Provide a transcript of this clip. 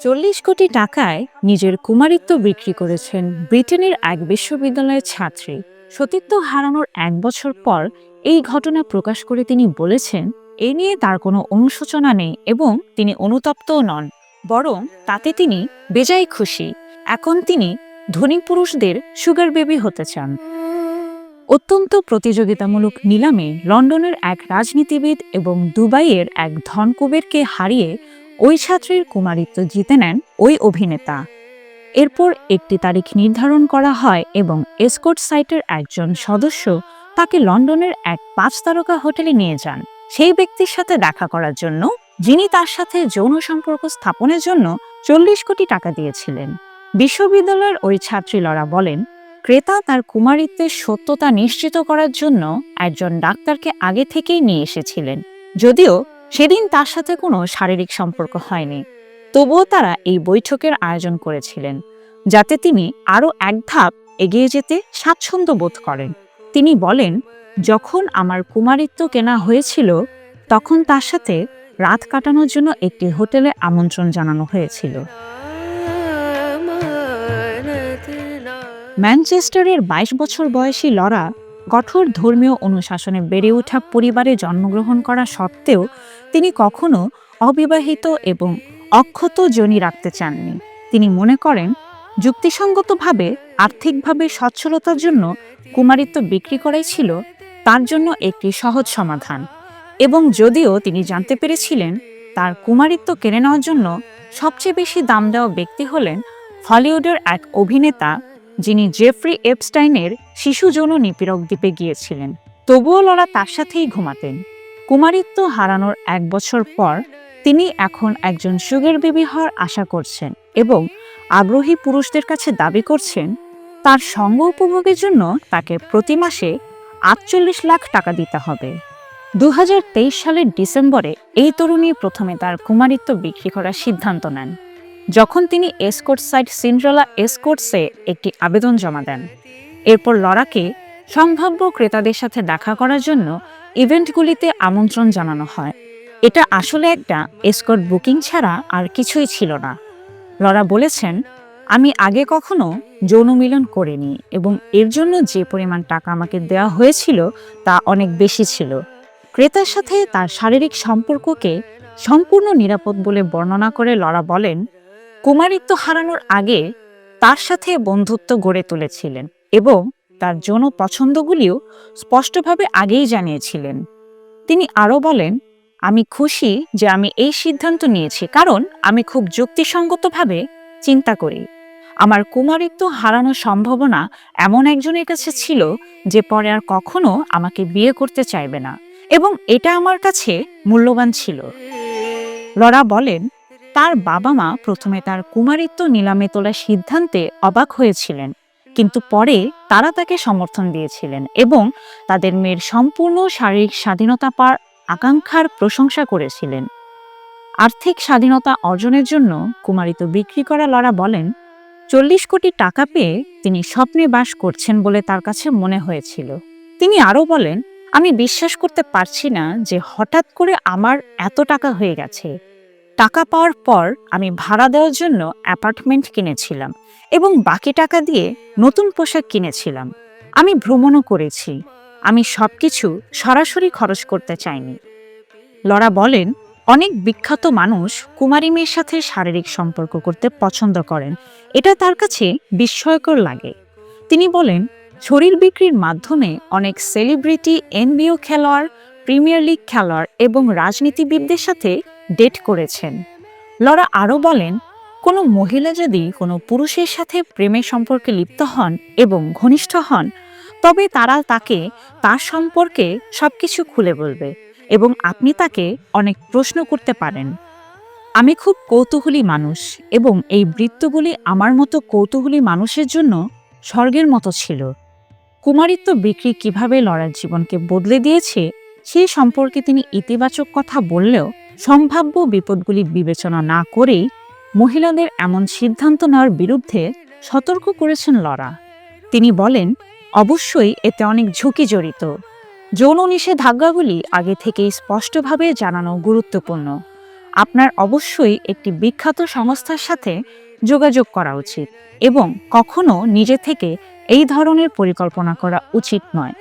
চল্লিশ কোটি টাকায় নিজের কুমারিত্ব বিক্রি করেছেন ব্রিটেনের এক বিশ্ববিদ্যালয়ের ছাত্রী। সতীত্ব হারানোর এক বছর পর এই ঘটনা প্রকাশ করে তিনি বলেছেন, এ নিয়ে তার কোনো অনুশোচনা নেই এবং তিনি অনুতপ্তও নন। বরং তাতে তিনি বেজায় খুশি। এখন তিনি ধনী পুরুষদের সুগার বেবি হতে চান। অত্যন্ত প্রতিযোগিতামূলক নিলামে লন্ডনের এক রাজনীতিবিদ এবং দুবাইয়ের এক ধনকুবেরকে হারিয়ে ওই ছাত্রীর কুমারিত্ব জিতে নেন ওই অভিনেতা। এরপর একটি তারিখ নির্ধারণ করা হয় এবং এসকোট সাইটের একজন সদস্য তাকে লন্ডনের এক পাঁচ তারকা হোটেলে নিয়ে যান। সেই ব্যক্তির সাথে দেখা করার জন্য যিনি তার সাথে যৌন সম্পর্ক স্থাপনের জন্য চল্লিশ কোটি টাকা দিয়েছিলেন। বিশ্ববিদ্যালয়ের ওই ছাত্রী লরা বলেন ক্রেতা তার কুমারিত্বের সত্যতা নিশ্চিত করার জন্য একজন ডাক্তারকে আগে থেকেই নিয়ে এসেছিলেন। যদিও সেদিন তার সাথে কোনো শারীরিক সম্পর্ক হয়নি। তবুও তারা এই বৈঠকের আয়োজন করেছিলেন, যাতে তিনি আরও এক ধাপ এগিয়ে যেতে স্বাচ্ছন্দ্য বোধ করেন। তিনি বলেন, যখন আমার কুমারিত্ব কেনা হয়েছিল, তখন তার সাথে রাত কাটানোর জন্য একটি হোটেলে আমন্ত্রণ জানানো হয়েছিল। ম্যানচেস্টারের ২২ বছর বয়সী লরা কঠোর ধর্মীয় অনুশাসনে বেড়ে ওঠা পরিবারে জন্মগ্রহণ করা সত্ত্বেও তিনি কখনো অবিবাহিত এবং অক্ষত জনি রাখতে চাননি। তিনি মনে করেন, যুক্তিসঙ্গতভাবে, আর্থিকভাবে সচ্ছলতার জন্য কুমারিত্ব বিক্রি করাই ছিল তার জন্য একটি সহজ সমাধান। এবং যদিও তিনি জানতে পেরেছিলেন, তার কুমারিত্ব কেড়ে নেওয়ার জন্য সবচেয়ে বেশি দাম দেওয়া ব্যক্তি হলেন হলিউডের এক অভিনেতা যিনি জেফ্রি এপস্টাইনের শিশু যৌন নিপীড়ক দ্বীপে গিয়েছিলেন। তবুও লরা তার সাথেই ঘুমাতেন। কুমারিত্ব হারানোর এক বছর পর তিনি এখন একজন সুগার বেবি হওয়ার আশা করছেন এবং আগ্রহী পুরুষদের কাছে দাবি করছেন, তার সঙ্গ উপভোগের জন্য তাকে প্রতি মাসে আটচল্লিশ লাখ টাকা দিতে হবে। দু হাজার তেইশ সালের ডিসেম্বরে এই তরুণী প্রথমে তার কুমারিত্ব বিক্রি করার সিদ্ধান্ত নেন। যখন তিনি এসকোর্ট সাইট সিন্ড্রেলা এসকোর্টসে একটি আবেদন জমা দেন। এরপর লরাকে সম্ভাব্য ক্রেতাদের সাথে দেখা করার জন্য ইভেন্টগুলিতে আমন্ত্রণ জানানো হয়। এটা আসলে একটা এসকোর্ট বুকিং ছাড়া আর কিছুই ছিল না। লরা বলেছেন, আমি আগে কখনো যৌন মিলন করিনি এবং এর জন্য যে পরিমাণ টাকা আমাকে দেওয়া হয়েছিল তা অনেক বেশি ছিল। ক্রেতার সাথে তার শারীরিক সম্পর্ককে সম্পূর্ণ নিরাপদ বলে বর্ণনা করে লরা বলেন কুমারিত্ব হারানোর আগে তার সাথে বন্ধুত্ব গড়ে তুলেছিলেন এবং তার যৌন পছন্দগুলিও স্পষ্টভাবে আগেই জানিয়েছিলেন। তিনি আরও বলেন, আমি খুশি যে আমি এই সিদ্ধান্ত নিয়েছি, কারণ আমি খুব যুক্তিসঙ্গতভাবে চিন্তা করি। আমার কুমারিত্ব হারানোর সম্ভাবনা এমন একজনের কাছে ছিল যে পরে আর কখনো আমাকে বিয়ে করতে চাইবে না, এবং এটা আমার কাছে মূল্যবান ছিল। লরা বলেন তার বাবা মা প্রথমে তার কুমারিত্ব নিলামে তোলার সিদ্ধান্তে অবাক হয়েছিলেন। কিন্তু পরে তারা তাকে সমর্থন দিয়েছিলেন এবং তাদের মেয়ের সম্পূর্ণ শারীরিক স্বাধীনতা পাওয়ার আকাঙ্ক্ষার প্রশংসা করেছিলেন। আর্থিক স্বাধীনতা অর্জনের জন্য কুমারিত্ব বিক্রি করা লরা বলেন, চল্লিশ কোটি টাকা পেয়ে তিনি স্বপ্নে বাস করছেন বলে তার কাছে মনে হয়েছিল। তিনি আরও বলেন, আমি বিশ্বাস করতে পারছি না যে হঠাৎ করে আমার এত টাকা হয়ে গেছে। টাকা পাওয়ার পর আমি ভাড়া দেওয়ার জন্য অ্যাপার্টমেন্ট কিনেছিলাম এবং বাকি টাকা দিয়ে নতুন পোশাক কিনেছিলাম। আমি ভ্রমণও করেছি। আমি সবকিছু সরাসরি খরচ করতে চাইনি। লরা বলেন, অনেক বিখ্যাত মানুষ কুমারী মেয়ের সাথে শারীরিক সম্পর্ক করতে পছন্দ করেন। এটা তার কাছে বিস্ময়কর লাগে। তিনি বলেন, শরীর বিক্রির মাধ্যমে অনেক সেলিব্রিটি, এনবিও খেলোয়াড়, প্রিমিয়ার লিগ খেলোয়াড় এবং রাজনীতিবিদদের সাথে ডেট করেছেন। লরা আরও বলেন, কোনো মহিলা যদি কোনো পুরুষের সাথে প্রেমের সম্পর্কে লিপ্ত হন এবং ঘনিষ্ঠ হন, তবে তারা তাকে তার সম্পর্কে সব কিছু খুলে বলবে এবং আপনি তাকে অনেক প্রশ্ন করতে পারেন। আমি খুব কৌতূহলী মানুষ এবং এই বৃত্তগুলি আমার মতো কৌতূহলী মানুষের জন্য স্বর্গের মতো ছিল। কুমারিত্ব বিক্রি কীভাবে লড়ার জীবনকে বদলে দিয়েছে সেই সম্পর্কে তিনি ইতিবাচক কথা বললেও সম্ভাব্য বিপদগুলি বিবেচনা না করেই মহিলাদের এমন সিদ্ধান্ত নেওয়ার বিরুদ্ধে সতর্ক করেছেন লরা। তিনি বলেন, অবশ্যই এতে অনেক ঝুঁকি জড়িত। যৌন নিষেধাজ্ঞাগুলি আগে থেকেই স্পষ্টভাবে জানানো গুরুত্বপূর্ণ। আপনার অবশ্যই একটি বিখ্যাত সংস্থার সাথে যোগাযোগ করা উচিত এবং কখনো নিজে থেকে এই ধরনের পরিকল্পনা করা উচিত নয়।